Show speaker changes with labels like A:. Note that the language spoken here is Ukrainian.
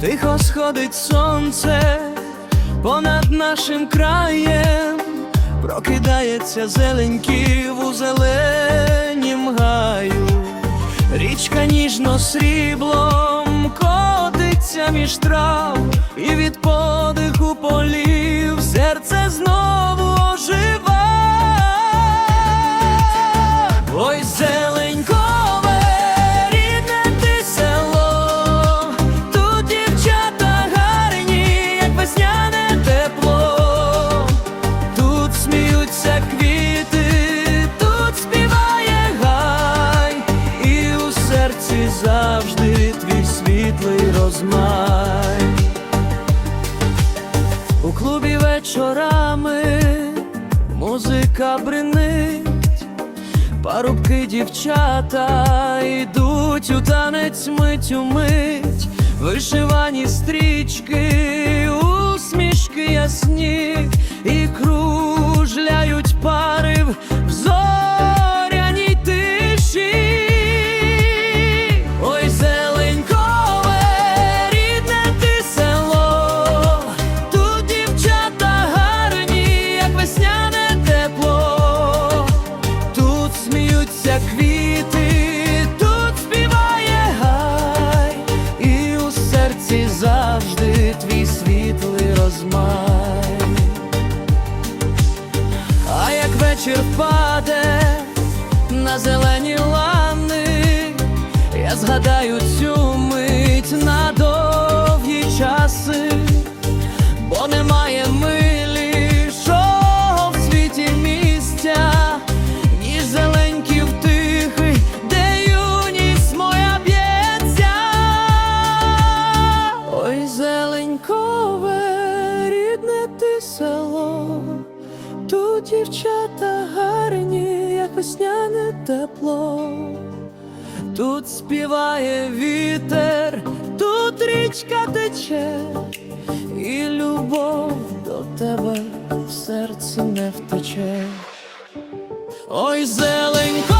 A: Тихо сходить сонце понад нашим краєм, прокидається зеленьків у зеленім гаю, річка ніжно сріблом котиться між трав, і від подиху полів серце знову світлий розмай. У клубі вечорами музика бринить. Парубки дівчата йдуть у танець мить у мить, вишивані стрічки, усмішки ясні і кружляють пари в сміються квіти, тут співає гай, і у серці завжди твій світлий розмай. А як вечір паде на зелені лани, я згадаю дівчата гарні, як весняне тепло, тут співає вітер, тут річка тече, і любов до тебе в серці не втече. Ой, зеленько.